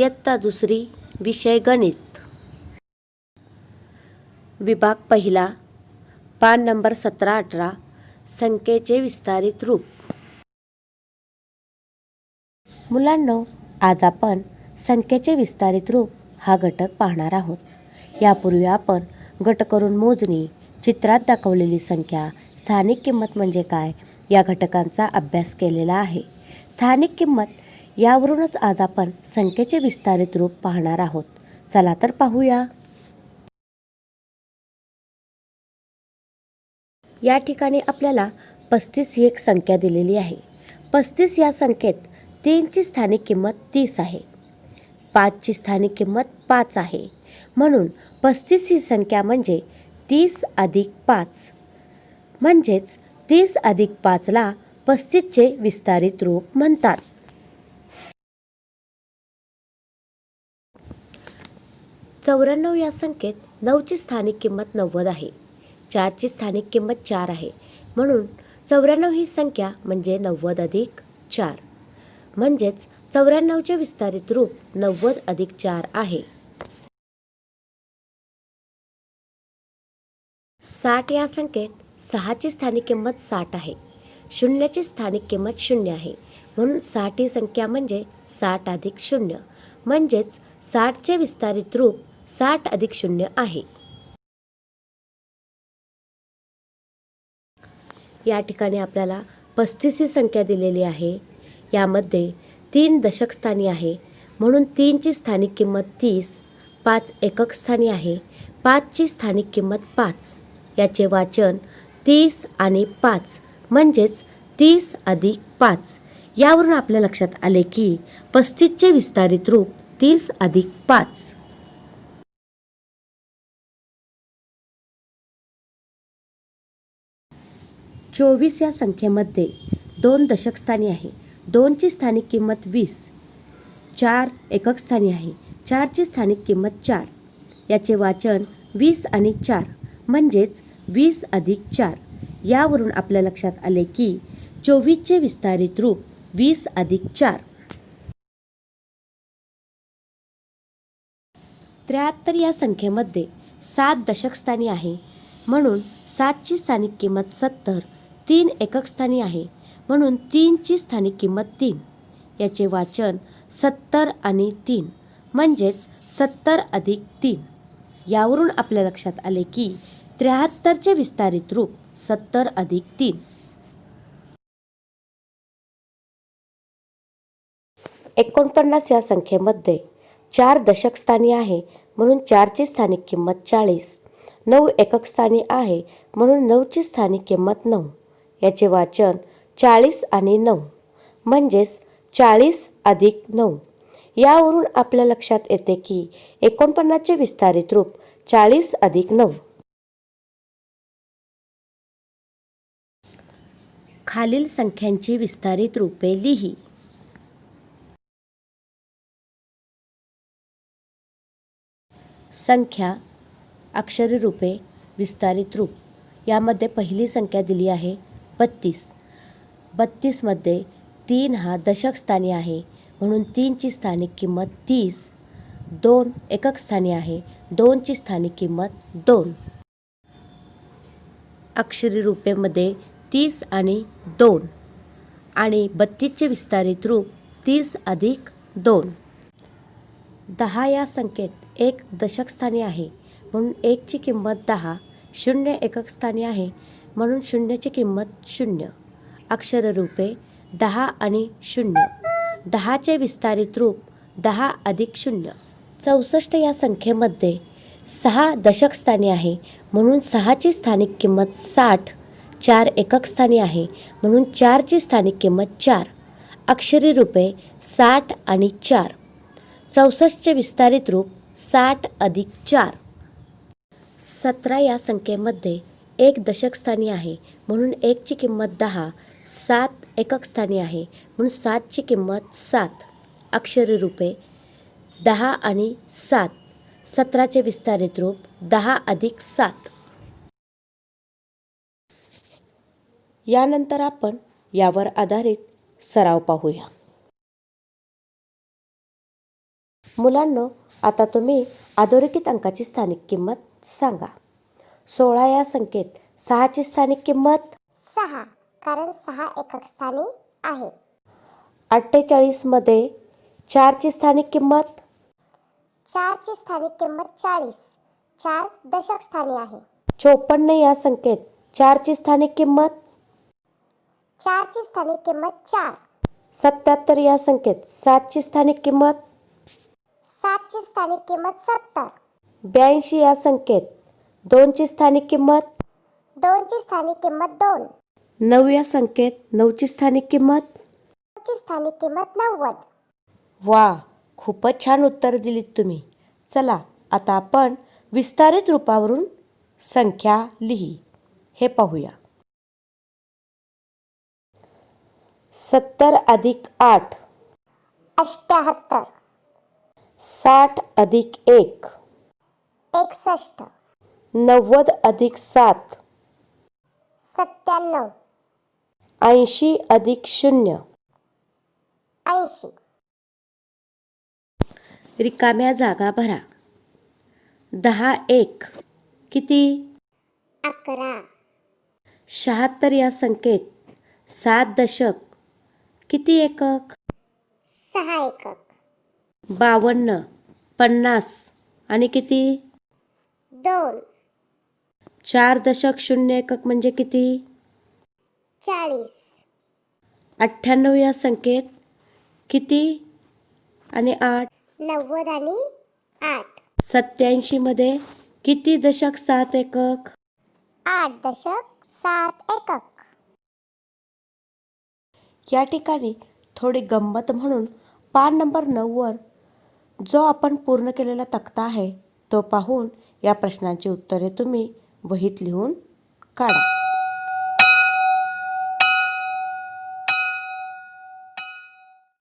इयत्ता दुसरी विषय गणित. विभाग पहिला पान नंबर सतरा अठरा संख्येचे विस्तारित रूप. मुलांनो आज आपण संख्येचे विस्तारित रूप हा घटक पाहणार आहोत. यापूर्वी आपण गट करून मोजणी चित्रात दाखवलेली संख्या स्थानिक किंमत म्हणजे काय या घटकांचा अभ्यास केलेला आहे. स्थानिक किंमत यावरूनच आज आपण संख्येचे विस्तारित रूप पाहणार आहोत. चला तर पाहूया. या ठिकाणी आपल्याला पस्तीस ही एक संख्या दिलेली आहे. पस्तीस या संख्येत तीनची स्थानिक किंमत तीस आहे. पाचची स्थानिक किंमत पाच आहे. म्हणून पस्तीस ही संख्या म्हणजे तीस अधिक पाच. म्हणजेच तीस अधिक पाचला पस्तीसचे विस्तारित रूप म्हणतात. चौऱ्याण्णव या संख्येत नऊची स्थानिक किंमत नव्वद आहे. चारची स्थानिक किंमत चार आहे. म्हणून चौऱ्याण्णव ही संख्या म्हणजे नव्वद अधिक चार. म्हणजेच चौऱ्याण्णवचे विस्तारित रूप नव्वद अधिक चार आहे. साठ या संख्येत सहाची स्थानिक किंमत साठ आहे. शून्याची स्थानिक किंमत शून्य आहे. म्हणून साठ ही संख्या म्हणजे साठ अधिक शून्य. म्हणजेच साठचे विस्तारित रूप साठ अधिक शून्य आहे. या ठिकाणी आपल्याला पस्तीस ही संख्या दिलेली आहे. यामध्ये तीन दशक स्थानी आहे. म्हणून तीनची स्थानिक किंमत तीस पाच एकक स्थानी आहे. पाचची स्थानिक किंमत पाच. याचे वाचन तीस आणि पाच म्हणजेच तीस अधिक पाच. यावरून आपल्या लक्षात आले की पस्तीसचे विस्तारित रूप तीस अधिक पाच. चोवीस या संख्येमध्ये दोन दशकस्थानी आहे. दोनची स्थानिक किंमत वीस चार एकक स्थानी आहे. चारची स्थानिक किंमत चार. याचे वाचन वीस आणि चार म्हणजेच वीस अधिक चार. यावरून आपल्या लक्षात आले की चोवीसचे विस्तारित रूप वीस अधिक चार. त्र्याहत्तर या संख्येमध्ये सात दशकस्थानी आहे. म्हणून सातची स्थानिक किंमत सत्तर तीन एकक स्थानी आहे. म्हणून तीनची स्थानिक किंमत तीन. याचे वाचन सत्तर आणि तीन. म्हणजेच सत्तर अधिक तीन. यावरून आपल्या लक्षात आले की त्र्याहत्तरचे विस्तारित रूप सत्तर अधिक तीन. एकोणपन्नास या संख्येमध्ये चार दशक स्थानी आहे. म्हणून चारची स्थानिक किंमत चाळीस. नऊ एकक स्थानी आहे. म्हणून नऊची स्थानिक किंमत नऊ. याचे वाचन चाळीस आणि नऊ. म्हणजेच चाळीस अधिक नऊ. यावरून आपल्या लक्षात येते की एकोणपन्नासचे विस्तारित रूप चाळीस अधिक नऊ. खालील संख्यांची विस्तारित रूपे लिही. संख्या अक्षरी रूपे विस्तारित रूप. यामध्ये पहिली संख्या दिली आहे बत्तीस. बत्तीसमध्ये तीन हा दशक स्थानी आहे म्हणून तीनची स्थानिक किंमत तीस. दोन एकक स्थानी आहे दोनची स्थानिक किंमत दोन. अक्षरी रूपेमध्ये तीस आणि दोन. आणि बत्तीसचे विस्तारित रूप तीस अधिक दोन. दहा या संख्येत एक दशक स्थानी आहे म्हणून एकची किंमत दहा शून्य एकक स्थानी आहे म्हणून शून्याची किंमत शून्य. अक्षररूपे दहा आणि शून्य. दहाचे विस्तारित रूप दहा अधिक शून्य. चौसष्ट या संख्येमध्ये सहा दशक स्थानी आहे म्हणून सहाची स्थानिक किंमत साठ चार एकक स्थानी आहे म्हणून चारची स्थानिक किंमत चार. अक्षरी रूपे साठ आणि चार. चौसष्टचे विस्तारित रूप साठ अधिक चार. सतरा या संख्येमध्ये एक दशकस्थानी आहे. म्हणून एकची किंमत दहा सात एकक स्थानी आहे. म्हणून सातची किंमत सात. अक्षरी रूपे दहा आणि सात. सतराचे विस्तारित रूप दहा अधिक सात. यानंतर आपण यावर आधारित सराव पाहूया. मुलांनो आता तुम्ही अधोरेखित अंकाची स्थानिक किंमत सांगा. सोळा या संख्येत सहाची स्थानिक किंमत? सहा कारण सहा एकक स्थानी आहे. अठ्ठेचाळीसमध्ये चारची स्थानिक किंमत? चारची स्थानिक किंमत चाळीस चार दशक स्थानी आहे. चोपन्न या संख्येत चारची स्थानिक किंमत? चारची स्थानिक किंमत चार. सत्याहत्तर या संख्येत सातची स्थानिक किंमत? सातची स्थानिक किंमत सत्तर. ब्याऐंशी या संख्येत दोनची स्थानिक किंमत? दोनची स्थानिक किंमत दोन. नऊ या संख्येत नऊची स्थानिक किंमत? ची स्थानिक किंमत नव्वद. वा खूपच छान उत्तर दिलीत तुम्ही. चला आता आपण विस्तारित रूपावरून संख्या लिही. हे पाहूया. सत्तर अधिक आठ. अष्ट्याहत्तर साठ अधिक एक. एकसष्ट. नव्वद अधिक सात. सत्त्याण्णव. ऐंशी अधिक शून्य. ऐंशी. रिकाम्या जागा भरा. दहा एक. किती? अकरा. शहात्तर या संख्येत सात दशक. किती एकक? सहा एकक. बावन्न पन्नास आणि किती? दोन. चार दशक शून्य एकक म्हणजे किती? चाळीस. अठ्ठ्याण्णव या संख्येत किती? आणि आठ? नव्वद आणि आठ. सत्याऐंशीमध्ये किती दशक सात एकक? आठ दशक सात एकक. या ठिकाणी थोडी गंमत म्हणून पान नंबर नऊवर जो आपण पूर्ण केलेला तक्ता आहे तो पाहून या प्रश्नांची उत्तरे तुम्ही वहीत लिहून काढा.